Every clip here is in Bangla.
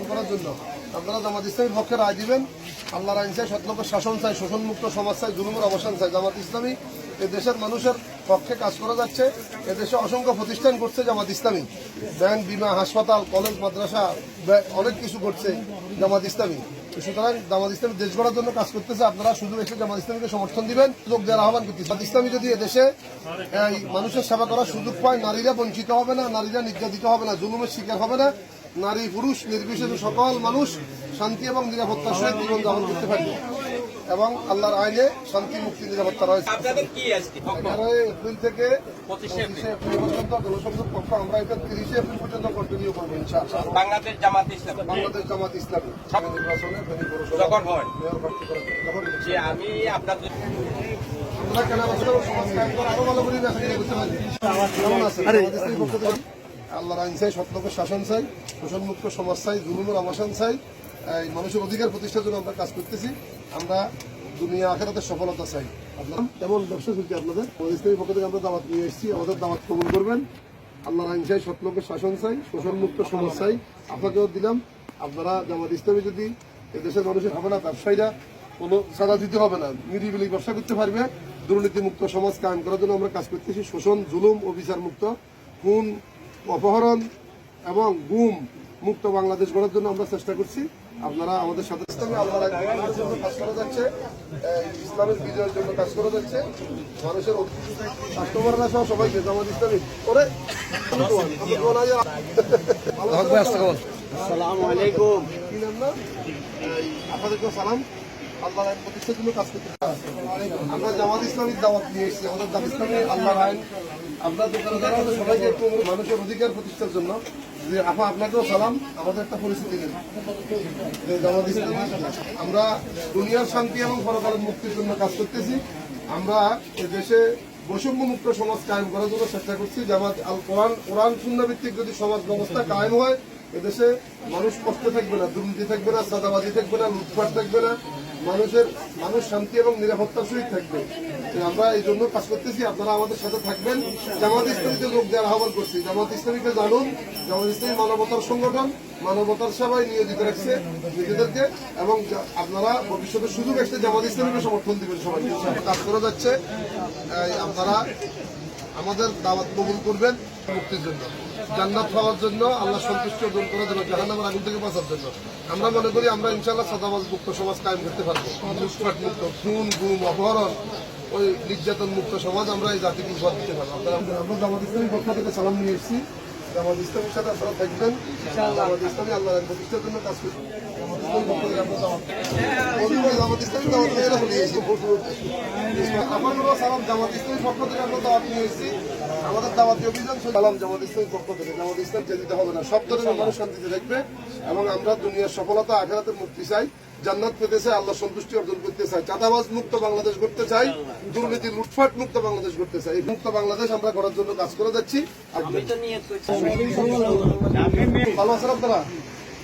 অর্জন করার জন্য। আপনারা জামাত ইসলামীর পক্ষে রায় দিবেন। আল্লাহর আইন চাই সতলোকের শাসন চাই, শোষণমুক্ত সমাজ চাই, জুলুমের অবসান চাই। জামাত ইসলামী এ দেশের মানুষের পক্ষে কাজ করা যাচ্ছে। এদেশে অসংখ্য প্রতিষ্ঠান করছে জামাত ইসলামী। ব্যাংক, বিমা, হাসপাতাল, কলেজ, মাদ্রাসা অনেক কিছু করছে জামাত ইসলামী। সুতরাং জামাত ইসলামী দেশ গড়ার জন্য কাজ করতেছে। আপনারা শুধু এসে জামাত ইসলামীকে সমর্থন দিবেন সুযোগ দেওয়ার আহ্বান করতেছে। জামাত ইসলামী যদি এদেশে মানুষের সেবা করার সুযোগ পায়, নারীরা বঞ্চিত হবে না, নারীরা নির্যাতিত হবে না, জুলুমের শিকার হবে না। নারী পুরুষ নির্বিশেষে সকল মানুষ শান্তি এবং নিরাপত্তার সহিত জীবনযাপন করতে পারবে এবং আল্লাহর আইনে শান্তি মুক্তি নিরাপত্তা রয়েছে? এগারোই এপ্রিল থেকে পঁচিশে এপ্রিল। পর্যন্ত জনসংযোগ পক্ষ আমরা এটা তিরিশে এপ্রিল পর্যন্ত কন্টিনিউ করব ইনশাআল্লাহ বাংলাদেশ জামাত ইসলাম বাংলাদেশ জামাত ইসলামী নির্বাচনে ফেনী পৌরসভা যখন। মেয়র প্রার্থী করার জন্য। যখন। যে আমি আপনাদের আমরা কেনা বছর সমাজ কায়েম করে আরও ভালো করে ব্যবসা করতে পারি কেমন আছেন আল্লাহর আইন চাই সত্যকে শাসন চাই, শোষণমুক্ত সমাজ চাই, জুলুমের অবসান চাই, এই মানুষের অধিকার প্রতিষ্ঠার জন্য আমরা কাজ করতেছি। আমরা দুনিয়া আখেরাতে সফলতা চাই। আপনার কেমন ব্যবসা চলছে আপনাদের? ইসলামী পক্ষ থেকে আমরা দাওয়াত নিয়ে এসেছি। আমাদের দাওয়াত কবুল করবেন। আল্লাহর আইন চাই সত্যলোকের শাসন চাই, শোষণমুক্ত সমাজ চাই। আপনাকেও দিলাম। আপনারা জামাত ইসলামী যদি এদেশের মানুষের হবে না, ব্যবসায়ীরা কোনো সাদা দিতে হবে না। নিরিবিলি ব্যবসা করতে পারবে। দুর্নীতি মুক্ত সমাজ কায়েম করার জন্য আমরা কাজ করতেছি। শোষণ, জুলুম ও বিচার মুক্ত খুন অপহরণ এবং গুম মুক্ত বাংলাদেশ গড়ার জন্য আমরা চেষ্টা করছি। আপনারা আমাদের সাথে কাজ করা যাচ্ছে ইসলামের বিজয়ের জন্য কাজ করা যাচ্ছে মানুষের কাস্টমাররা সহ সবাইকে জামাত ইসলামী। করে আসসালামু আলাইকুম। কি নাম না? আপনাদেরকেও সালাম? আল্লাহ প্রতিষ্ঠার জন্য কাজ করতে আমরা জামাত ইসলামীর দাওয়াত নিয়ে এসেছি, আমাদের জামাত ইসলামী আল্লাহ আইন। আমরা দোকানদার সবাইকে একটু মানুষের অধিকার প্রতিষ্ঠার জন্য যে, আপা, আপনাকেও সালাম, আমাদের একটা পরিস্থিতি নেই। জামাত ইসলামী, আমরা দুনিয়ার শান্তি এবং পরকালের মুক্তির জন্য কাজ করতেছি। আমরা দেশে বৈষম্য মুক্ত সমাজ কায়েম করার জন্য চেষ্টা করছি জামাত আল কোরআন কোরআন ভিত্তিক যদি সমাজ ব্যবস্থা কায়েম হয়, এদেশে মানুষ কষ্ট থাকবে না, দুর্নীতি থাকবে না সাদাবাজি থাকবে না, লুটপাট থাকবে না। মানুষের, মানুষ শান্তি এবং নিরাপত্তার সহিত থাকবে। আমরা এই জন্য কাজ করতেছি, আপনারা আমাদের সাথে থাকবেন। জামাত ইসলামীতে লোক দেওয়ার আহ্বান করছি। জামাত ইসলামীকে জানুন। জামাত ইসলামী মানবতার সংগঠন, মানবতার সেবায় নিয়োজিত রাখছে নিজেদেরকে এবং আপনারা ভবিষ্যতে সুযোগ আসলে জামাত ইসলামীকে সমর্থন দিবেন সবাই। কাজ করা যাচ্ছে। আপনারা আমাদের দাওয়াত কবুল করবেন মুক্তির জন্য। জান্নাত পাওয়ার জন্য আল্লাহ সন্তুষ্ট অর্জন করার জন্য জাহান্নামের আগুন থেকে বাঁচার জন্য। আমরা মনে করি আমরা ইনশাল্লাহ সদাবাস মুক্ত সমাজ কায়েম করতে পারব। লুটপাট মুক্ত খুন গুম অপহরণ ওই নির্যাতন মুক্ত সমাজ আমরা এই জাতিকে উপহার দিতে পারব। আমরা জামাত ইসলামের পক্ষ থেকে সালাম নিয়ে এসেছি। জামাত ইসলামের সাথে আপনারা থাকবেন। জামাত ইসলামী আল্লাহ প্রতিষ্ঠার জন্য কাজ করবেন ইসলামী আমাদের দাওয়াতি অভিযান সালাম জামাত ইসলামীর পক্ষ ইসলাম দিতে হবে না সব ধরনের মানুষ শান্তিতে থাকবে এবং আমরা দুনিয়ার সফলতা আখেরাতের মুক্তি চাই জান্নাত পেতে চাই আল্লাহ সন্তুষ্টি অর্জন করতে চাই চাঁদাবাজ মুক্ত বাংলাদেশ করতে চাই দুর্নীতি লুটফাট মুক্ত বাংলাদেশ করতে চাই এই মুক্ত বাংলাদেশ আমরা করার জন্য কাজ করে যাচ্ছি ভালো আছেন আপনারা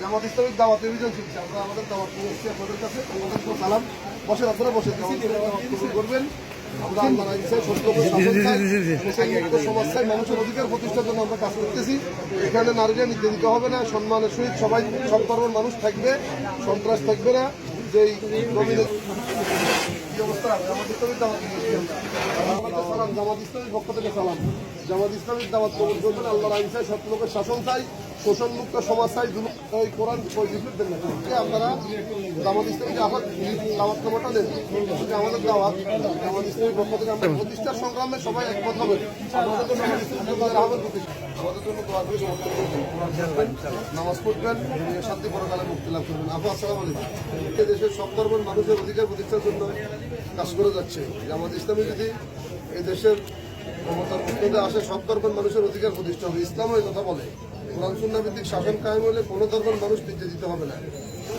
জামাত ইসলামিক দাওয়াত অভিযান চলছে। আমরা আমাদের দাওয়াত নিয়ে এসেছি আপনাদের কাছে। আমাদের তো সালাম। বসেন আপনারা বসে দাওয়াত করবেন। আমরা আল্লাহ সত্য চাই। মানুষের অধিকার প্রতিষ্ঠার জন্য আমরা কাজ করতেছি। এখানে নারীরা নির্যাতিত হবে না সম্মানের সহিত সবাই সব ধর্মের মানুষ থাকবে সন্ত্রাস থাকবে না। যেই নবীনের অবস্থা? জামাত ইসলামিক দাওয়াত। আমাদের সালাম, জামাত ইসলামের পক্ষ সালাম। জামাত ইসলামিক দাওয়াত কবুল করবেন, আল্লাহর আইন চাই সত্য লোকের শাসন চাই শোষণ মুক্ত সমাজ চাই এই কোরআন ওই দেন আপনারা জামাত ইসলামী আবার দাওয়াত নামাটা দেন। আমাদের দাওয়াত। জামাত ইসলামীর পক্ষ থেকে আমরা প্রতিষ্ঠার সংগ্রামে সবাই একমত হবেন আমাদের জন্য। আমাদের জন্য নামাজ পড়বেন শান্তি পরকালে মুক্তি লাভ করবেন। আপু, আসসালাম আলাইকুম। দেশের সব ধর্মের মানুষের অধিকার প্রতিষ্ঠার জন্য কাজ করে যাচ্ছে। জামাত ইসলামী যদি এই দেশের ক্ষমতার মধ্যে আসে সব ধর্মের মানুষের অধিকার প্রতিষ্ঠা হবে। ইসলাম এই কথা বলে। কোরআন ভিত্তিক শাসন কায়েম হলে কোনো ধর্মের মানুষ নির্যাতিত হবে না।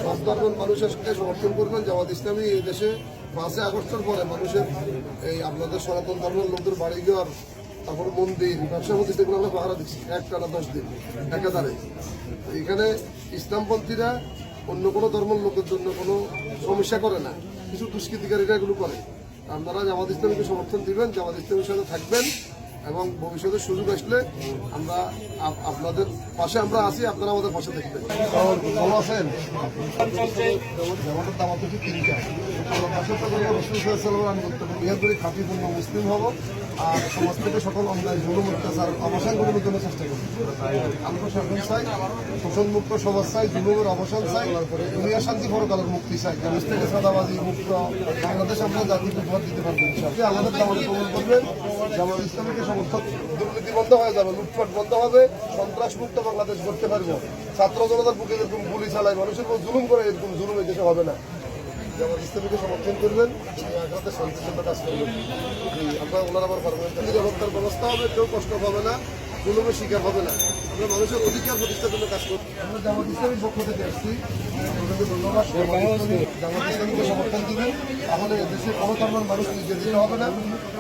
সব ধর্মের মানুষের সাথে সমর্থন করবেন জামাত ইসলামী এই দেশে পাঁচই আগস্টের পরে মানুষের এই আপনাদের সনাতন ধর্মের লোকদের বাড়ি ঘর, তারপর মন্দির, ব্যবসা প্রতিষ্ঠাগুলো আমরা পাহারা দিচ্ছি। এক টানা দশ দিন একাধারে এখানে ইসলামপন্থীরা অন্য কোনো ধর্মের লোকের জন্য কোনো সমস্যা করে না। কিছু দুষ্কৃতিকারীরা এগুলো করে। আপনারা জামাত ইসলামীকে সমর্থন দিবেন, জামাত ইসলামের সাথে থাকবেন এবং ভবিষ্যতে সুযোগ আসলে আমরা আপ- আপনাদের পাশে আমরা আছি, আপনারা আমাদের পাশে থাকবেন আমি মুসলিম হব। আর সমাজ থেকে সকল অন্যায় জুলুম অত্যাচার অবসান করার জন্য চেষ্টা করব। আমরা শাসন চাই শোষণ মুক্ত সমাজ চাই জুলুমের অবসান চাই। দুনিয়া শান্তি পরকালের মুক্তি চাই। দেশ থেকে সাদাবাজি মুক্ত বাংলাদেশ আমরা জাতিকে উপহার দিতে পারব। আমাদের দামাতে কবুল করবেন জামাত ইসলামীকে সমর্থক দুর্নীতি বন্ধ হয়ে যাবে, লুটপাট বন্ধ হবে সন্ত্রাস মুক্ত বাংলাদেশ করতে পারব। ছাত্র জনতার বুকে যেরকম গুলি চালায়, মানুষের উপর জুলুম করে, এরকম জুলুম এই হবে না। জামাত ইসলামীকে সমর্থন করবেন শান্তির জন্য কাজ করবেন। আমরা ওনার আবার পারবেন নিরাপত্তার ব্যবস্থা হবে কেউ কষ্ট পাবে না জুলুমের শিকার হবে না। আমরা মানুষের অধিকার প্রতিষ্ঠার জন্য কাজ করব আমরা জামাত ইসলামীর পক্ষ থেকে আসছি। আপনাদেরকে ধন্যবাদ। জামাত ইসলামীকে সমর্থন দিবেন। তাহলে দেশের কোনো ধর্মের মানুষ নিজে দিতে হবে না।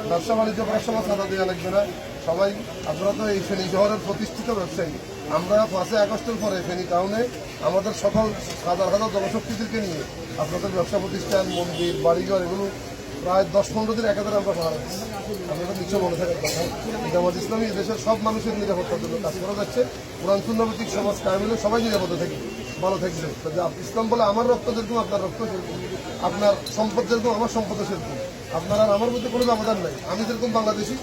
ব্যবসা বাণিজ্য করার সময় সাদা দেওয়া লাগবে না। সবাই আপনারা তো এই ফেনী শহরের প্রতিষ্ঠিত ব্যবসায়ী। আমরা পাঁচই আগস্টের পরে ফেনী টাউনে আমাদের সকল হাজার হাজার জনশক্তিদেরকে নিয়ে আপনাদের ব্যবসা প্রতিষ্ঠান মন্দির বাড়িঘর এগুলো প্রায় দশ পনেরো দিন এক হাজার আমরা পাহারা দিচ্ছি আপনাদের নিশ্চয় মনে থাকার কথা। জামাত ইসলামী দেশের সব মানুষের নিরাপত্তার জন্য কাজ করা যাচ্ছে। কোরআন সুন্নভিত্তিক সমাজ কায়েমিলে সবাই নিরাপদে থাকবে, ভালো থাকবে। ইসলাম বলে আমার রক্ত যেরকম, আপনার রক্ত সেরকম। আপনার সম্পদ যেরকম, আমার সম্পদ সেরকম। আপনার আর আমার মধ্যে কোনো ব্যবধান নাই। আমি যেরকম বাংলাদেশি,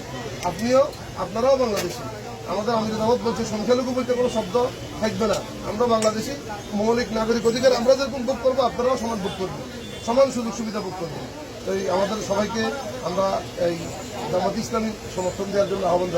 আপনিও, আপনারাও বাংলাদেশি। আমাদের আমির দামত বলছে, সংখ্যালঘু বলতে কোনো শব্দ থাকবে না। আমরা বাংলাদেশি, মৌলিক, নাগরিক অধিকার আমরা যেরকম ভোগ করব, আপনারাও সমান ভোগ করবেন। সমান সুযোগ সুবিধা ভোগ করবেন। এই আমাদের সবাইকে আমরা এই জামাত ইসলামী সমর্থন দেওয়ার জন্য আহ্বান